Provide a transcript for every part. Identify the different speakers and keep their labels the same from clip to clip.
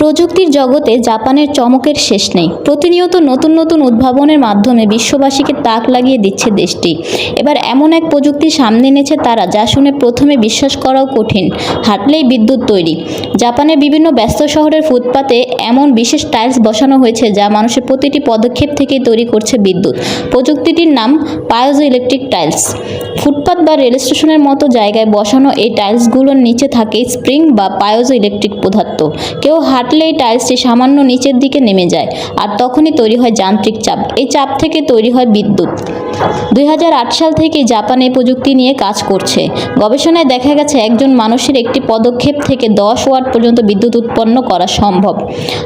Speaker 1: প্রযুক্তির জগতে জাপানের চমকের শেষ নেই। প্রতিনিয়ত নতুন নতুন উদ্ভাবনের মাধ্যমে বিশ্ববাসীকে তাক লাগিয়ে দিচ্ছে দেশটি। এবার এমন এক প্রযুক্তি সামনে এনেছে তারা, যা শুনে প্রথমে বিশ্বাস করাও কঠিন। হাঁটলেই বিদ্যুৎ তৈরি। জাপানের বিভিন্ন ব্যস্ত শহরের ফুটপাতে এমন বিশেষ টাইলস বসানো হয়েছে, যা মানুষের প্রতিটি পদক্ষেপ থেকেই তৈরি করছে বিদ্যুৎ। প্রযুক্তিটির নাম পায়োজো ইলেকট্রিক টাইলস। ফুটপাত বা রেল স্টেশনের মতো জায়গায় বসানো এই টাইলসগুলোর নিচে থাকে স্প্রিং বা পায়োজো ইলেকট্রিক পদার্থ। কেউ হাঁটলে এই টাইলসটি সামান্য নিচের দিকে নেমে যায় আর তখনই তৈরি হয় যান্ত্রিক চাপ। এই চাপ থেকে তৈরি হয় বিদ্যুৎ। দুই হাজার আট সাল থেকে জাপান এই প্রযুক্তি নিয়ে কাজ করছে। গবেষণায় দেখা গেছে একজন মানুষের একটি পদক্ষেপ থেকে দশ ওয়াট পর্যন্ত বিদ্যুৎ উৎপন্ন করা সম্ভব।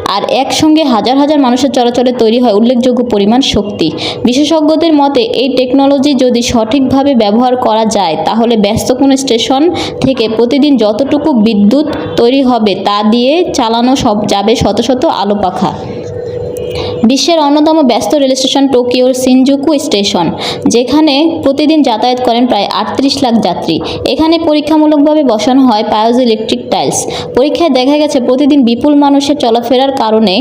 Speaker 1: আর একসঙ্গে হাজার হাজার মানুষের চলাচলে তৈরি হয় উল্লেখযোগ্য পরিমাণ শক্তি। বিশেষজ্ঞদের মতে, এই টেকনোলজি যদি সঠিকভাবে ব্যবহার করা যায়, তাহলে ব্যস্ত কোনো স্টেশন থেকে প্রতিদিন যতটুকু বিদ্যুৎ তৈরি হবে তা দিয়ে চালানো সব যাবে শত শত আলো পাখা। বিশ্বের অন্যতম ব্যস্ত রেল স্টেশন টোকিওর সিনজুকু স্টেশন, যেখানে প্রতিদিন যাতায়াত করেন প্রায় আটত্রিশ লাখ যাত্রী। এখানে পরীক্ষামূলকভাবে বসানো হয় পায়োজ ইলেকট্রিক টাইলস। পরীক্ষায় দেখা গেছে, প্রতিদিন বিপুল মানুষের চলাফেরার কারণে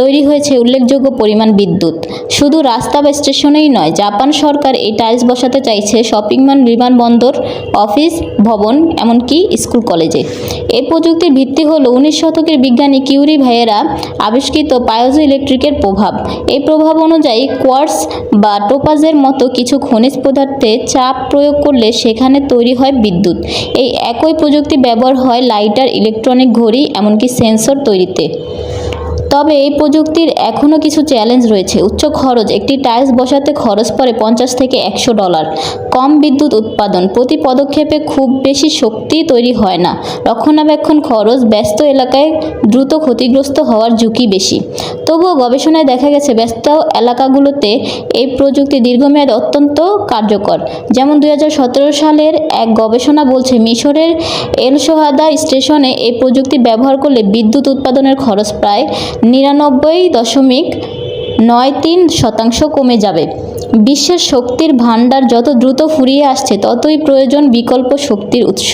Speaker 1: তৈরি হয়েছে উল্লেখযোগ্য পরিমাণ বিদ্যুৎ। শুধু রাস্তা বা স্টেশনেই নয়, জাপান সরকার এই টাইলস বসাতে চাইছে শপিং মল বিমানবন্দর অফিস, ভবন, এমনকি স্কুল, কলেজে। এই প্রযুক্তির ভিত্তি হল উনিশ শতকের বিজ্ঞানী কিউরি ভাইয়েরা আবিষ্কৃত পায়োজ ইলেকট্রিকের প্রভাব এই প্রভাব অনুযায়ী কোয়ার্টস বা টোপাজের মতো কিছু খনিজ পদার্থে চাপ প্রয়োগ করলে সেখানে তৈরি হয় বিদ্যুৎ। এই একই প্রযুক্তি ব্যবহার হয় লাইটার, ইলেকট্রনিক ঘড়ি, এমনকি সেন্সর তৈরিতে। তবে এই প্রযুক্তির এখনও কিছু চ্যালেঞ্জ রয়েছে। উচ্চ খরচ, একটি টাইলস বসাতে খরচ পড়ে পঞ্চাশ থেকে একশো ডলার। কম বিদ্যুৎ উৎপাদন, প্রতি পদক্ষেপে খুব বেশি শক্তি তৈরি হয় না। রক্ষণাবেক্ষণ খরচ ব্যস্ত এলাকায় দ্রুত ক্ষতিগ্রস্ত হওয়ার ঝুঁকি বেশি। তবুও গবেষণায় দেখা গেছে ব্যস্ত এলাকাগুলোতে এই প্রযুক্তি দীর্ঘমেয়াদে অত্যন্ত কার্যকর। যেমন দুই হাজার সতেরো সালের এক গবেষণা বলছে, মিশরের এলসোহাদা স্টেশনে এই প্রযুক্তি ব্যবহার করলে বিদ্যুৎ উৎপাদনের খরচ প্রায় নিরানব্বই দশমিক নয় তিন শতাংশ কমে যাবে। বিশ্বের শক্তির ভাণ্ডার যত দ্রুত ফুরিয়ে আসছে, ততই প্রয়োজন বিকল্প শক্তির উৎস।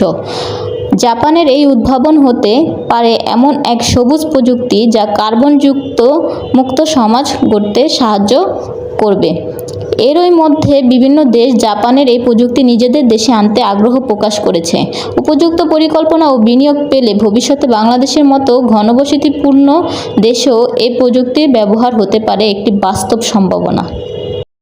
Speaker 1: জাপানের এই উদ্ভাবন হতে পারে এমন এক সবুজ প্রযুক্তি যা কার্বনযুক্ত মুক্ত সমাজ গড়তে সাহায্য করবে। এরই মধ্যে বিভিন্ন দেশ জাপানের এই প্রযুক্তি নিজেদের দেশে আনতে আগ্রহ প্রকাশ করেছে। উপযুক্ত পরিকল্পনা ও বিনিয়োগ পেলে ভবিষ্যতে বাংলাদেশের মতো ঘনবসতিপূর্ণ দেশেও এই প্রযুক্তির ব্যবহার হতে পারে একটি বাস্তব সম্ভাবনা।